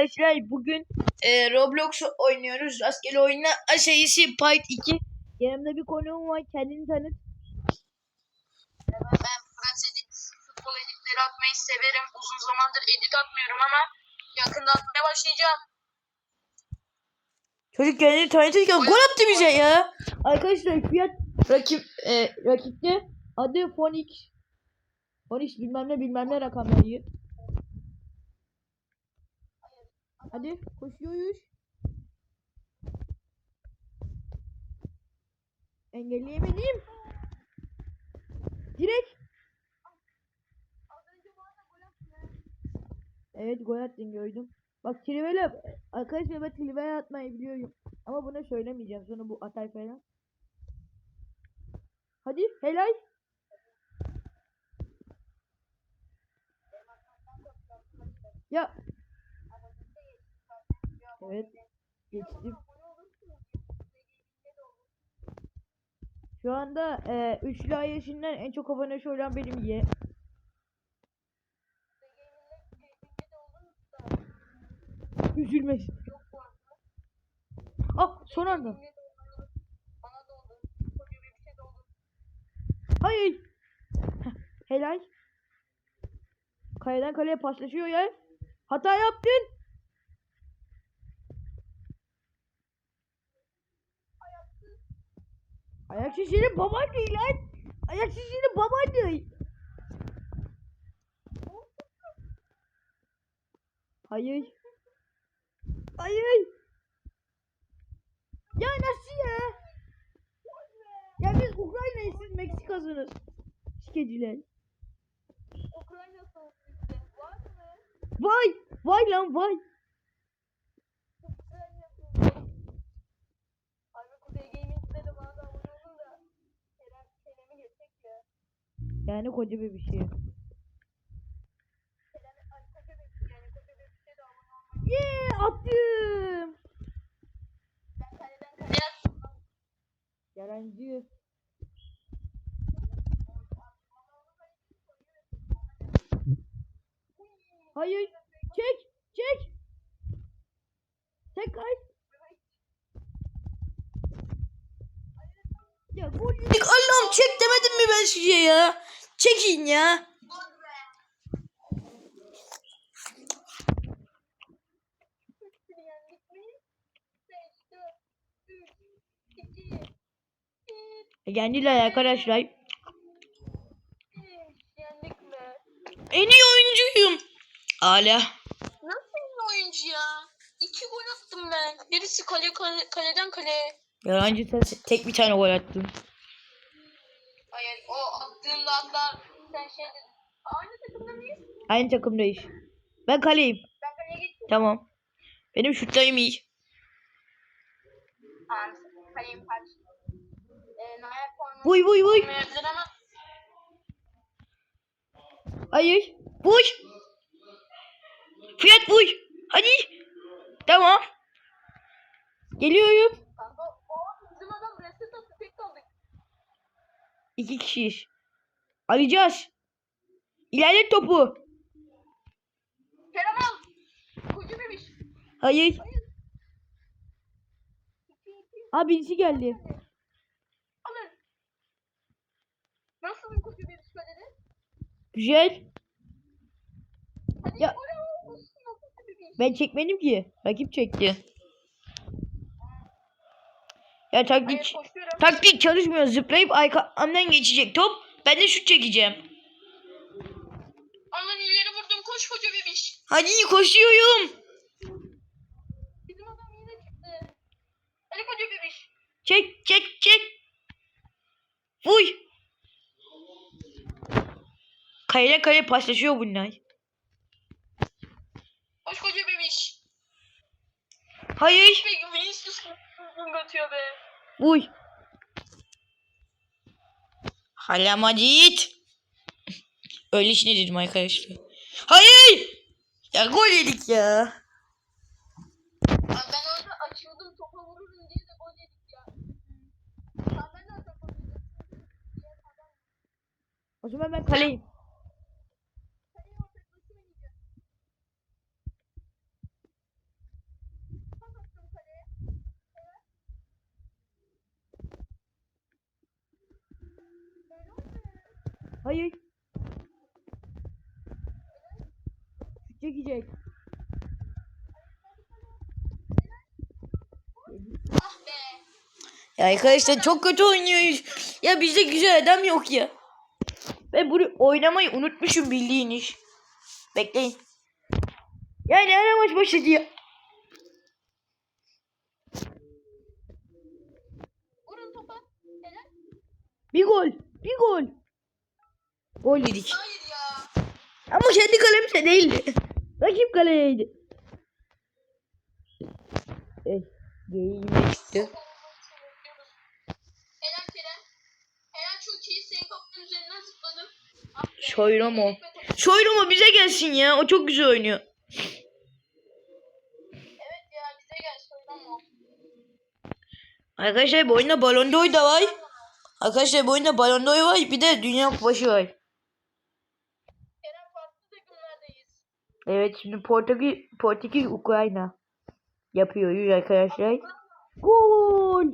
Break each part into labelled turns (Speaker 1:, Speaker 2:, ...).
Speaker 1: arkadaşlar bugün e, Roblox oynuyoruz. Rastgele oyuna aşağısı Part 2. Yanımda bir konuğum var. Kendini tanıt.
Speaker 2: Ben Fransız edit, futbol editleri atmayı severim. Uzun zamandır edit atmıyorum ama yakında atmaya başlayacağım.
Speaker 1: Çocuk kendini tanıtırken gol attı bize ya. Arkadaşlar fiyat rakip e, rakipte adı Fonix. Fonix bilmem ne bilmem ne rakamları. Hadi koşuyoruz. Engelleyemedim. Direkt. Evet gol attın gördüm. Bak Trivela arkadaşlar ben Trivela atmayı biliyorum. Ama buna söylemeyeceğim sonra bu atar falan. Hadi helal. Ya. Evet. Geçtim. Şu anda e, üçlü ay yaşından en çok abone olan benim ye. Üzülmesin. Ah son anda. Hayır. Helal. Kaleden kaleye paslaşıyor ya. Hata yaptın. Ayak şişini baban değil lan. Ayak şişini baban değil. Hayır. Hayır. Ya nasıl ya? Ya biz Ukrayna'yız siz Meksika'sınız. Sikeciler.
Speaker 2: Ukrayna mı?
Speaker 1: Vay! Vay lan vay!
Speaker 2: Ukrayna savaşı. Abi Kuzey Gaming'de de bana da abone olun da. Kerem Kerem'i geçecek ya.
Speaker 1: Yani koca bir bir şey. Yeah! Attım! Yalancı. Hayır. Çek! Çek! Tek kay. Ya yedik. Allah'ım çek demedim mi ben size ya? Çekin ya.
Speaker 2: Yendik mi? 5, 4, 3, 2, 1,
Speaker 1: Yendiler arkadaşlar. En iyi oyuncuyum. Hala.
Speaker 2: Nasıl bir oyuncu ya? İki gol attım ben. Birisi kale, kale kaleden kaleye.
Speaker 1: Yalancı tek bir tane gol attın.
Speaker 2: Hayır o attığında hatta sen şey dedin. Aynı takımda mıyız?
Speaker 1: Aynı takımdayız. Ben kaleyim.
Speaker 2: Ben kaleye gittim.
Speaker 1: Tamam. Benim şutlarım iyi.
Speaker 2: Tamam. Kaleyim kaç. Ee, Naya puanı
Speaker 1: Vuy vuy vuy.
Speaker 2: ama
Speaker 1: Hayır. Vuy. Fiyat vuy. Hadi. Tamam. Geliyorum.
Speaker 2: kanka o bizim adam reset attı tek kaldık.
Speaker 1: İki kişiyiz. Alacağız. İlerlet topu.
Speaker 2: Al. Koca bebiş.
Speaker 1: Hayır.
Speaker 2: Hayır.
Speaker 1: Aa birisi geldi.
Speaker 2: Alın. Nasıl bir koca bebiş kalede?
Speaker 1: Güzel.
Speaker 2: Hadi
Speaker 1: Ya-. Ben çekmedim ki. Rakip çekti. Ya taktik
Speaker 2: Hayır.
Speaker 1: Taktik çalışmıyor. Zıplayıp arkamdan geçecek top. Ben de şut çekeceğim.
Speaker 2: Alın ileri vurdum koş koca bebiş.
Speaker 1: Hadi koşuyorum.
Speaker 2: Bizim adam yine çıktı. Hadi koca bebiş.
Speaker 1: Çek çek çek. Vuy. Kayla kale paslaşıyor bunlar.
Speaker 2: Koş koca bebiş.
Speaker 1: Hayır.
Speaker 2: Uzun atıyor be.
Speaker 1: Vuy. Hala Madrid. Öyle işine dedim arkadaşlar. Hayır. Ya gol yedik ya.
Speaker 2: Abi ben orada açıyordum topa vururum diye de gol yedik ya. Abi ben de
Speaker 1: O zaman ben kaleyim.
Speaker 2: Be.
Speaker 1: Ya arkadaşlar çok kötü oynuyoruz. Ya bizde güzel adam yok ya. Ben bunu oynamayı unutmuşum bildiğin iş. Bekleyin. Ya ne ara maç başladı ya? Bir gol. Bir gol. Gol yedik.
Speaker 2: Hayır ya.
Speaker 1: Ama kendi kalemize değildi. Rakip kaleydi. Eh, geyiğime çıktı.
Speaker 2: Helal Kerem. Helal çok iyi. Senin kapının üzerinden zıpladım. Be.
Speaker 1: Şoyromo.
Speaker 2: Ekmek topu.
Speaker 1: Şoyromo bize gelsin ya. O çok güzel oynuyor.
Speaker 2: Evet ya bize gel Şoyromo.
Speaker 1: Arkadaşlar bu oyunda Ballon d'Or da var. Arkadaşlar bu oyunda Ballon d'Or var. Bir de Dünya Kupası var. Evet şimdi Portekiz, Portekiz Ukrayna yapıyoruz arkadaşlar. Gol!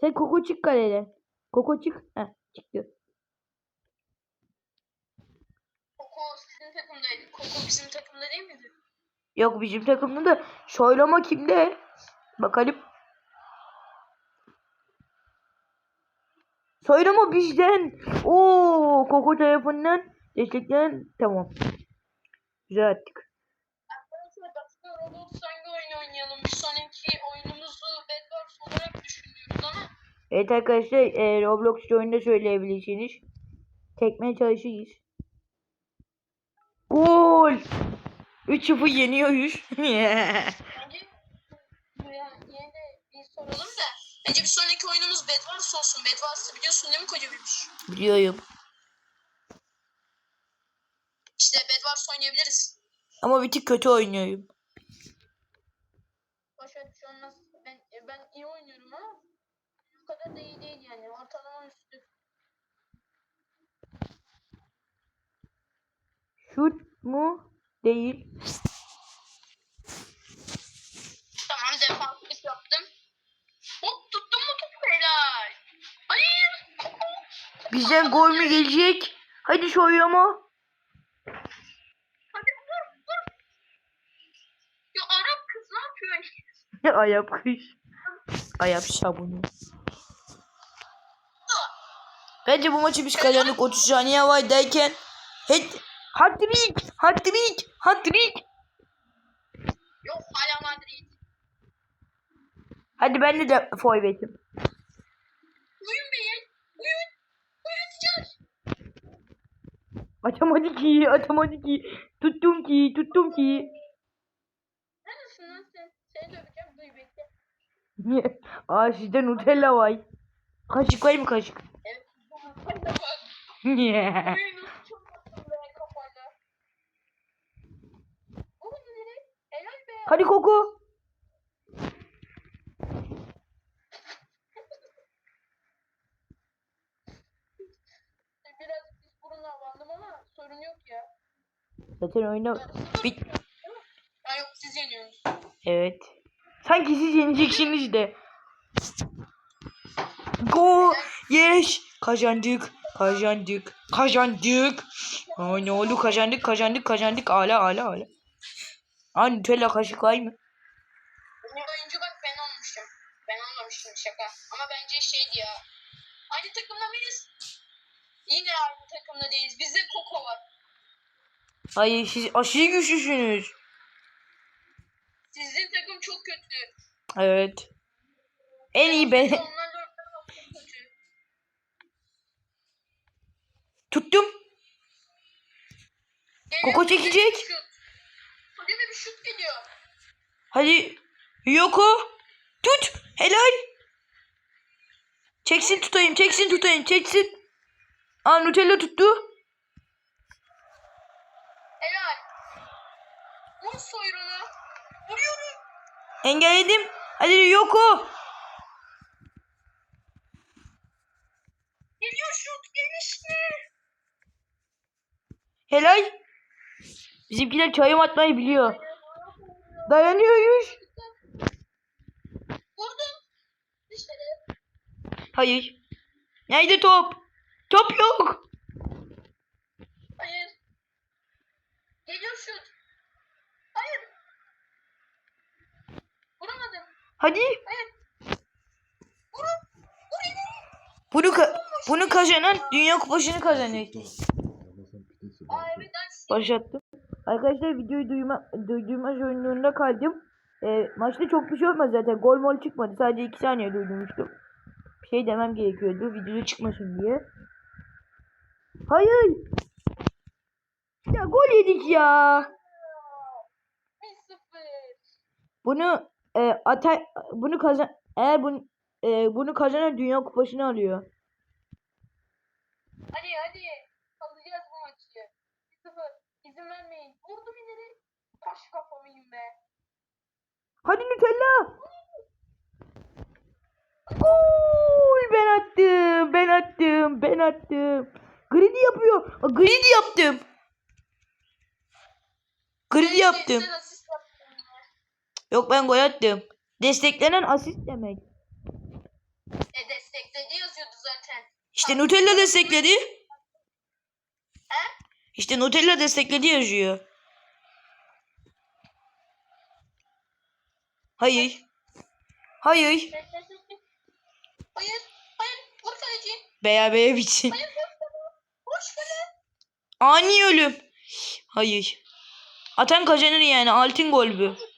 Speaker 1: Sen Koko çık kalede. Koko çık. Heh, çıktı.
Speaker 2: Koko sizin takımdaydı. Koko bizim takımda değil miydi?
Speaker 1: Yok bizim takımda da Şoylama kimde? Bakalım. Soylama bizden. Oo, Koko tarafından desteklen. Tamam. Güzel attık.
Speaker 2: Arkadaşlar başka Roblox hangi oyun oynayalım? Bir sonraki oyunumuzu Bedwars olarak düşünüyoruz ama
Speaker 1: Evet arkadaşlar e, Roblox oyunda söyleyebilirsiniz. Tekmeye çalışırız. Gol! 3-0 yeniyoruz.
Speaker 2: bence yine de bir soralım da bence bir sonraki oyunumuz Bedwars olsun. Bedwars'ı biliyorsun değil mi koca bilmiş?
Speaker 1: Biliyorum.
Speaker 2: İşte Bedwars oynayabiliriz.
Speaker 1: Ama bir tık kötü oynuyorum.
Speaker 2: Boşver bir şey olmaz. Ben, ben iyi oynuyorum ama o kadar da iyi değil yani. Ortalama üstü.
Speaker 1: Şut mu? Değil. Bizden gol mü gelecek? Hadi Soylama.
Speaker 2: Hadi vur vur. Ya Arap kız ne yapıyorsun?
Speaker 1: Ayap kış. Ayap sabunu. Bence bu maçı biz kazandık 30 saniye var derken Hadi Hat-trick! Hat-trick! Hat-trick!
Speaker 2: Yok hala Madrid.
Speaker 1: Hadi ben de, de forvetim. Atamadı ki, atamadı ki. Tuttum ki, tuttum ki.
Speaker 2: Neredesin lan sen? Seni döveceğim. Duy bekle.
Speaker 1: Aa sizde Nutella var. Kaşık var mı kaşık?
Speaker 2: Evet. Bak. Oyunu çok tatlı be kafayla. Oğlum nereye? Helal be.
Speaker 1: Hadi Koko. Zaten oyunda bit.
Speaker 2: Yok siz yeniyorsunuz.
Speaker 1: Evet. Sanki siz yeneceksiniz de. Go! Yes! Kazandık. Kazandık. Kazandık. Ay ne oldu? Kazandık, kazandık, kazandık. Ala ala ala. Aa Nutella kaşık var mı?
Speaker 2: Oyuncu bak ben olmuşum. Ben olmamıştım şaka. Ama bence şeydi ya. Aynı takımda mıyız? Yine aynı takımda değiliz. Bizde Koko var.
Speaker 1: Hayır siz aşırı güçlüsünüz.
Speaker 2: Sizin takım çok kötü.
Speaker 1: Evet. En iyi ben.
Speaker 2: Onlar dörtler çok kötü.
Speaker 1: Tuttum.
Speaker 2: Geliyor,
Speaker 1: Koko çekecek.
Speaker 2: Hadi bir şut geliyor.
Speaker 1: Hadi. Yoko. Tut. Helal. Çeksin tutayım. Çeksin tutayım. Çeksin. Aa Nutella tuttu.
Speaker 2: Helal. Vur soyrunu. Vuruyorum.
Speaker 1: Engelledim. Hadi Yoko.
Speaker 2: Geliyor şut. Gelişti.
Speaker 1: Helal. Bizimkiler çayım atmayı biliyor. Dayanıyoruz.
Speaker 2: Vurdum. Dışarı.
Speaker 1: Hayır. Nerede top? Top yok.
Speaker 2: Hayır. Geliyor şut. Hayır. Vuramadım.
Speaker 1: Hadi. Bunu ka- bunu kazanan Dünya Kupası'nı kazanıyor.
Speaker 2: Aa evet ben
Speaker 1: Başlattım. Arkadaşlar videoyu duyma, duyduğuma zorunluluğunda kaldım. Ee, maçta çok bir şey olmaz zaten. Gol mol çıkmadı. Sadece 2 saniye duydurmuştum. Bir şey demem gerekiyordu. Videoda çıkmasın diye. Hayır. Ya gol yedik ya.
Speaker 2: 1-0.
Speaker 1: Bunu e, ata bunu kazan eğer bunu e, bunu kazanan Dünya Kupası'nı alıyor.
Speaker 2: Hadi hadi. Alacağız bu maçı. 1-0. İzin vermeyin. Vurdum ileri. Taş kafamıyım be.
Speaker 1: Hadi Nutella. Gol ben attım. Ben attım. Ben attım. Gridi yapıyor. Gridi yaptım. Gridi yaptım.
Speaker 2: Sen asist yaptın ya.
Speaker 1: Yok ben gol attım. Desteklenen asist demek.
Speaker 2: E destekledi yazıyordu zaten.
Speaker 1: İşte Nutella destekledi.
Speaker 2: He?
Speaker 1: İşte Nutella destekledi yazıyor. Hayır. Hayır.
Speaker 2: Hayır. Hayır. Vur kaleci.
Speaker 1: Berabere bitsin.
Speaker 2: Hayır. Boş kale.
Speaker 1: Ani ölüm. Hayır. Atan kazanır yani. Altın gol bu.